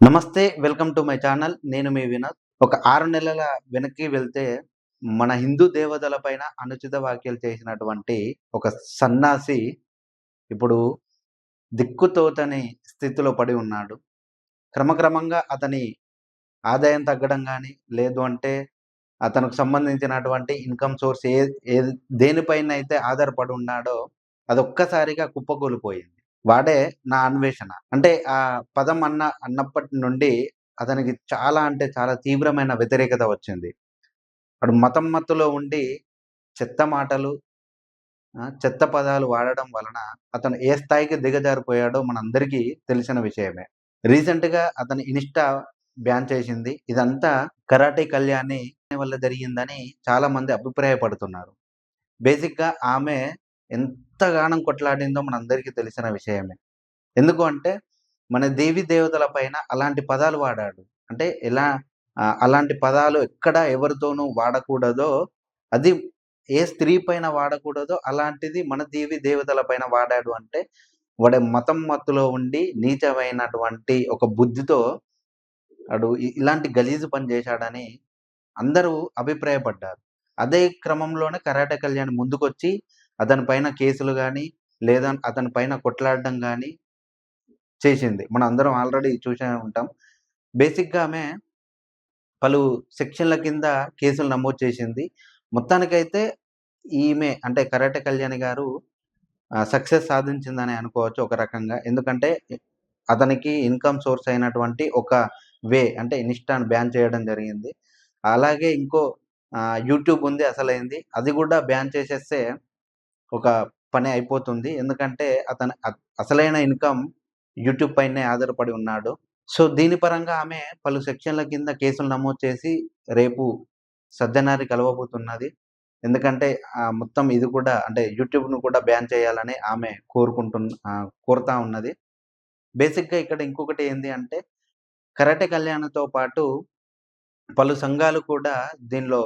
నమస్తే welcome to my channel. నేను మీ వినోద్. ఒక ఆరు నెలల వెనక్కి వెళ్తే మన హిందూ దేవతల పైన అనుచిత వ్యాఖ్యలు చేసినటువంటి ఒక సన్నాసి ఇప్పుడు దిక్కుతోతని స్థితిలో పడి ఉన్నాడు. క్రమక్రమంగా అతని ఆదాయం తగ్గడం కానీ లేదు అంటే అతనికి సంబంధించినటువంటి ఇన్కమ్ సోర్స్ ఏ ఏ దేనిపైన అయితే ఆధారపడి ఉన్నాడో అది ఒక్కసారిగా కుప్పకూలిపోయింది. వాడే నా అన్వేషణ. అంటే ఆ పదం అన్న అన్నప్పటి నుండి అతనికి చాలా అంటే చాలా తీవ్రమైన వ్యతిరేకత వచ్చింది. వాడు మతం మత్తులో ఉండి చెత్త మాటలు చెత్త పదాలు వాడడం వలన అతను ఏ స్థాయికి దిగజారిపోయాడో మనందరికీ తెలిసిన విషయమే. రీసెంట్గా అతను అతని ఇన్స్టా బ్యాన్ చేసింది. ఇదంతా కరాటే కళ్యాణి వల్ల జరిగిందని చాలా మంది అభిప్రాయపడుతున్నారు. బేసిక్గా ఆమె ఎంతగానం కొట్లాడిందో మనందరికీ తెలిసిన విషయమే. ఎందుకు అంటే మన దేవి దేవతల పైన అలాంటి పదాలు వాడాడు. అంటే ఎలా ఆ, అలాంటి పదాలు ఎక్కడ ఎవరితోనూ వాడకూడదో అది ఏ స్త్రీ పైన వాడకూడదో అలాంటిది మన దేవి దేవతల పైన వాడాడు అంటే వాడి మతం మత్తులో ఉండి నీచమైనటువంటి ఒక బుద్ధితో వాడు ఇలాంటి గలీజు పని చేశాడని అందరూ అభిప్రాయపడ్డారు. అదే క్రమంలోనే కరాటే కళ్యాణ్ ముందుకొచ్చి అతని పైన కేసులు కానీ లేదా అతని పైన కొట్లాడడం కానీ చేసింది. మనం అందరం ఆల్రెడీ చూసే ఉంటాం. బేసిక్గా ఆమె పలు సెక్షన్ల కింద కేసులు నమోదు చేసింది. మొత్తానికైతే ఈమె అంటే కరాటే కళ్యాణి గారు సక్సెస్ సాధించిందని అనుకోవచ్చు ఒక రకంగా. ఎందుకంటే అతనికి ఇన్కమ్ సోర్స్ అయినటువంటి ఒక వే అంటే ఇన్స్టాన్ బ్యాన్ చేయడం జరిగింది. అలాగే ఇంకో యూట్యూబ్ ఉంది అసలైంది. అది కూడా బ్యాన్ చేసేస్తే ఒక పని అయిపోతుంది. ఎందుకంటే అతను అసలైన ఇన్కమ్ యూట్యూబ్ పైనే ఆధారపడి ఉన్నాడు. సో దీని పరంగా ఆమె పలు సెక్షన్ల కింద కేసులు నమోదు చేసి రేపు సజ్జనారి కలవబోతున్నది. ఎందుకంటే ఆ, మొత్తం ఇది కూడా అంటే యూట్యూబ్ను కూడా బ్యాన్ చేయాలని ఆమె కోరుకుంటున్న కోరుతా ఉన్నది. బేసిక్గా ఇక్కడ ఇంకొకటి ఏంది అంటే కరాటే కళ్యాణ్తో పాటు పలు సంఘాలు కూడా దీనిలో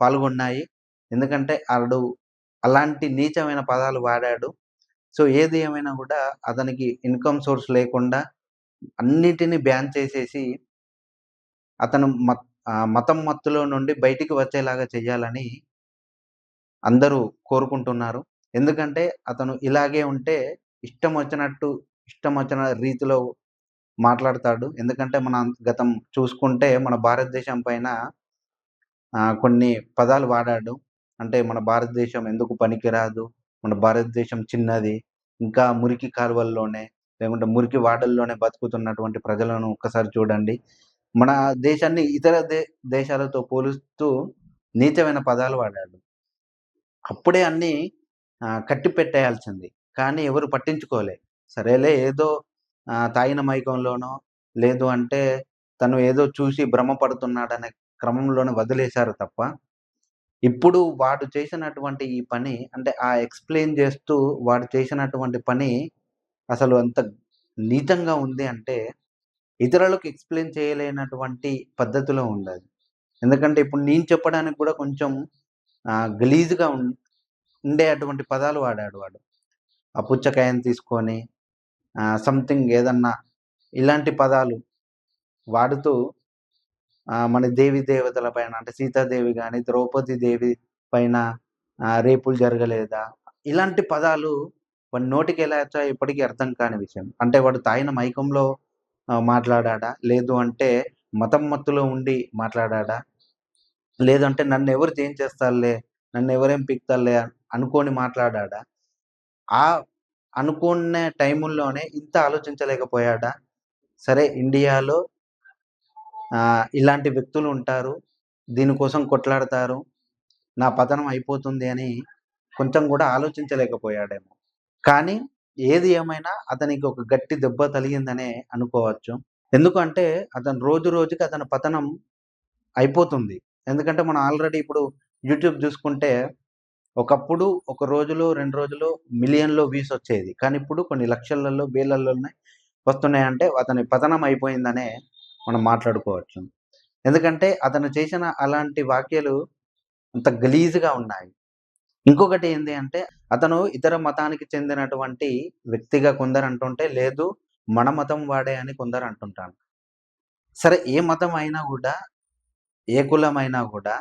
పాల్గొన్నాయి. ఎందుకంటే ఆడు అలాంటి నీచమైన పదాలు వాడాడు. సో ఏది ఏమైనా కూడా అతనికి ఇన్కమ్ సోర్స్ లేకుండా అన్నిటిని బ్యాన్ చేసేసి అతను మత్ మతం మత్తులో నుండి బయటికి వచ్చేలాగా చేయాలని అందరూ కోరుకుంటున్నారు. ఎందుకంటే అతను ఇలాగే ఉంటే ఇష్టం వచ్చినట్టు ఇష్టం వచ్చిన రీతిలో మాట్లాడతాడు. ఎందుకంటే మన గతం చూసుకుంటే మన భారతదేశం పైన కొన్ని పదాలు వాడాడు. అంటే మన భారతదేశం ఎందుకు పనికిరాదు? మన భారతదేశం చిన్నది. ఇంకా మురికి కాలువల్లోనే లేకుంటే మురికి వాడల్లోనే బతుకుతున్నటువంటి ప్రజలను ఒక్కసారి చూడండి. మన దేశాన్ని ఇతర దే దేశాలతో పోలుస్తూ నీచమైన పదాలు వాడాడు అప్పుడే అన్ని కట్టి పెట్టేయాల్సింది. కానీ ఎవరు పట్టించుకోలే. సరేలే ఏదో తాగిన మైకంలోనో లేదు అంటే తను ఏదో చూసి భ్రమపడుతున్నాడనే క్రమంలోనే వదిలేశారు తప్ప ఇప్పుడు వాడు చేసినటువంటి ఈ పని అంటే ఆ ఎక్స్ప్లెయిన్ చేస్తూ వాడు చేసినటువంటి పని అసలు అంత నీతంగా ఉంది అంటే ఇతరులకు ఎక్స్ప్లెయిన్ చేయలేనటువంటి పద్ధతిలో ఉండదు ఎందుకంటే ఇప్పుడు నేను చెప్పడానికి కూడా కొంచెం గలీజ్గా ఉం ఉండే అటువంటి పదాలు వాడాడు వాడు. ఆ పుచ్చకాయని తీసుకొని సంథింగ్ ఏదన్నా ఇలాంటి పదాలు వాడుతూ మన దేవి దేవతల పైన అంటే సీతాదేవి కానీ ద్రౌపది దేవి పైన రేపులు జరగలేదా? ఇలాంటి పదాలు వాడి నోటికి ఎలా వచ్చా ఇప్పటికీ అర్థం కాని విషయం. అంటే వాడు తాగిన మైకంలో ఆ, మాట్లాడాడా? లేదు అంటే మతం మత్తులో ఉండి మాట్లాడాడా? లేదంటే నన్ను ఎవరు చేంజ్ చేస్తారులే నన్ను ఎవరేం పిక్తారులే అనుకొని మాట్లాడాడా? ఆ అనుకునే టైముల్లోనే ఇంత ఆలోచించలేకపోయాడా? సరే ఇండియాలో ఇలాంటి వ్యక్తులు ఉంటారు. దీనికోసం కొట్లాడతారు. నా పతనం అయిపోతుంది అని కొంచెం కూడా ఆలోచించలేకపోయాడేమో. కానీ ఏది ఏమైనా అతనికి ఒక గట్టి దెబ్బ తలిగిందనే అనుకోవచ్చు. ఎందుకంటే అతను రోజు రోజుకి అతని పతనం అయిపోతుంది. ఎందుకంటే మనం ఆల్రెడీ ఇప్పుడు యూట్యూబ్ చూసుకుంటే ఒకప్పుడు ఒక రోజులో రెండు రోజులు మిలియన్లో వ్యూస్ వచ్చేది. కానీ ఇప్పుడు కొన్ని లక్షలలో వేలల్లోనే వస్తున్నాయి అంటే అతని పతనం అయిపోయిందనే మనం మాట్లాడుకోవచ్చు. ఎందుకంటే అతను చేసిన అలాంటి వాక్యాలు అంత గలీజ్గా ఉన్నాయి. ఇంకొకటి ఏంటి అంటే అతను ఇతర మతానికి చెందినటువంటి వ్యక్తిగా కొందరు అంటుంటే లేదు మన మతం వాడే అని కొందరు అంటుంటాను సరే ఏ మతం అయినా కూడా ఏ కులమైనా అయినా కూడా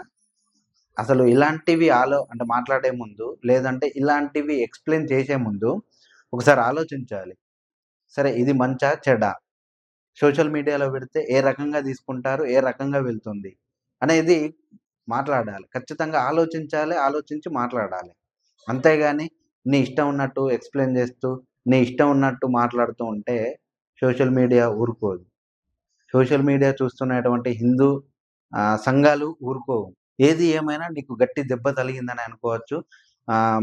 అసలు ఇలాంటివి ఆలో అంటే మాట్లాడే ముందు లేదంటే ఇలాంటివి ఎక్స్ప్లెయిన్ చేసే ముందు ఒకసారి ఆలోచించాలి. సరే ఇది మంచా చెడా? సోషల్ మీడియాలో పెడితే ఏ రకంగా తీసుకుంటారు ఏ రకంగా వెళ్తుంది అనేది మాట్లాడాలి. ఖచ్చితంగా ఆలోచించాలి ఆలోచించి మాట్లాడాలి. అంతేగాని నీ ఇష్టం ఉన్నట్టు ఎక్స్ప్లెయిన్ చేస్తూ నీ ఇష్టం ఉన్నట్టు మాట్లాడుతూ ఉంటే సోషల్ మీడియా ఊరుకోదు. సోషల్ మీడియా చూస్తున్నటువంటి హిందూ సంఘాలు ఊరుకోవు. ఏది ఏమైనా నీకు గట్టి దెబ్బ తగిలిందని అనుకోవచ్చు.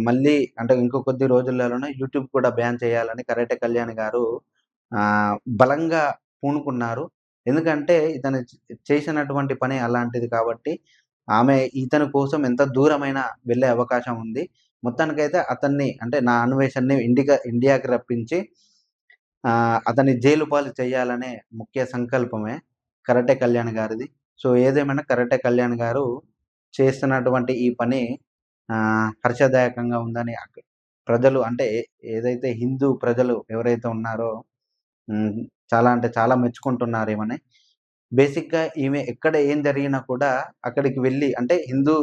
మళ్ళీ అంటే ఇంకో కొద్ది రోజులలోనే యూట్యూబ్ కూడా బ్యాన్ చేయాలని కరేటే కళ్యాణ్ గారు బలంగా పూనుకున్నారు. ఎందుకంటే ఇతను చేసినటువంటి పని అలాంటిది కాబట్టి ఆమె ఇతని కోసం ఎంత దూరమైనా వెళ్ళే అవకాశం ఉంది. మొత్తానికైతే అతన్ని అంటే నా అన్వేషణని ఇండికా ఇండియాకి రప్పించి అతన్ని జైలు పాలు చేయాలనే ముఖ్య సంకల్పమే కరటే కళ్యాణ్ గారిది. సో ఏదేమైనా కరటే కళ్యాణ్ గారు చేస్తున్నటువంటి ఈ పని హర్షదాయకంగా ఉందని ప్రజలు అంటే ఏదైతే హిందూ ప్రజలు ఎవరైతే ఉన్నారో చాలా అంటే చాలా మెచ్చుకుంటున్నారు ఏమని బేసిక్‌గా ఈమె ఎక్కడ ఏం జరిగినా కూడా అక్కడికి వెళ్ళి అంటే హిందూ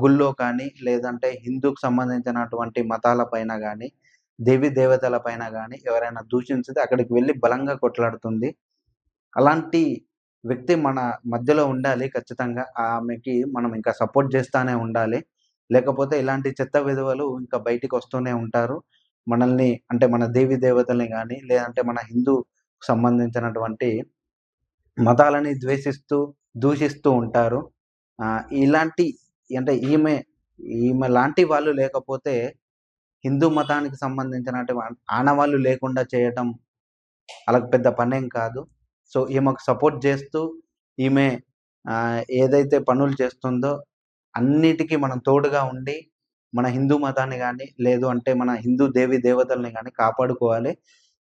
గుళ్ళో కానీ, లేదంటే హిందూకు సంబంధించినటువంటి మతాల పైన కానీ దేవి దేవతల పైన కానీ ఎవరైనా దూషించితే అక్కడికి వెళ్ళి బలంగా కొట్లాడుతుంది. అలాంటి వ్యక్తి మన మధ్యలో ఉండాలి ఖచ్చితంగా. ఆమెకి మనం ఇంకా సపోర్ట్ చేస్తానే ఉండాలి. లేకపోతే ఇలాంటి చెత్త విధవలు ఇంకా బయటికి వస్తూనే ఉంటారు. మనల్ని అంటే మన దేవి దేవతల్ని కానీ లేదంటే మన హిందూ సంబంధించినటువంటి మతాలని ద్వేషిస్తూ, దూషిస్తూ ఉంటారు. ఇలాంటి అంటే ఈమె ఈమె లాంటి వాళ్ళు లేకపోతే హిందూ మతానికి సంబంధించినటువంటి ఆనవాళ్ళు లేకుండా చేయటం వాళ్ళకి పెద్ద పనేం కాదు. సో, ఈమెకు సపోర్ట్ చేస్తూ ఈమె ఏదైతే పనులు చేస్తుందో అన్నిటికీ మనం తోడుగా ఉండి, మన హిందూ మతాన్ని కానీ లేదు అంటే మన హిందూ దేవి దేవతల్ని కానీ కాపాడుకోవాలి.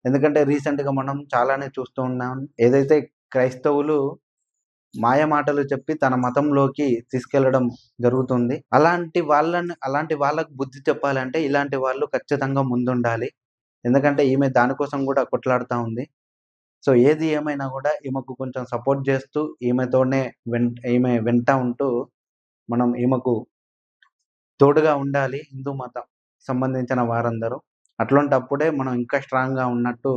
ఎందుకంటే రీసెంట్‌గా మనం చాలానే చూస్తూ ఉన్నాం. ఏదైతే క్రైస్తవులు మాయ మాటలు చెప్పి తన మతంలోకి తీసుకెళ్ళడం జరుగుతుంది. అలాంటి వాళ్ళని అలాంటి వాళ్ళకు బుద్ధి చెప్పాలంటే ఇలాంటి వాళ్ళు ఖచ్చితంగా ముందుండాలి. ఎందుకంటే ఈమె దానికోసం కూడా కొట్లాడుతా ఉంది. సో, ఏది ఏమైనా కూడా ఈమెకు కొంచెం సపోర్ట్ చేస్తూ ఈమెతోనే వెన్ ఈమె వెంట ఉంటూ మనం ఈమెకు తోడుగా ఉండాలి హిందూ మతం సంబంధించిన వారందరూ. అట్లాంటప్పుడే మనం ఇంకా స్ట్రాంగ్‌గా ఉన్నట్టు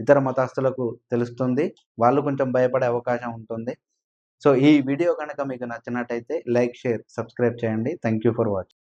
ఇతర మతస్థులకు తెలుస్తుంది. వాళ్ళు కొంచెం భయపడే అవకాశం ఉంటుంది. సో, ఈ వీడియో కనుక మీకు నచ్చినట్టయితే లైక్, షేర్, సబ్స్క్రైబ్ చేయండి. Thank you for watching.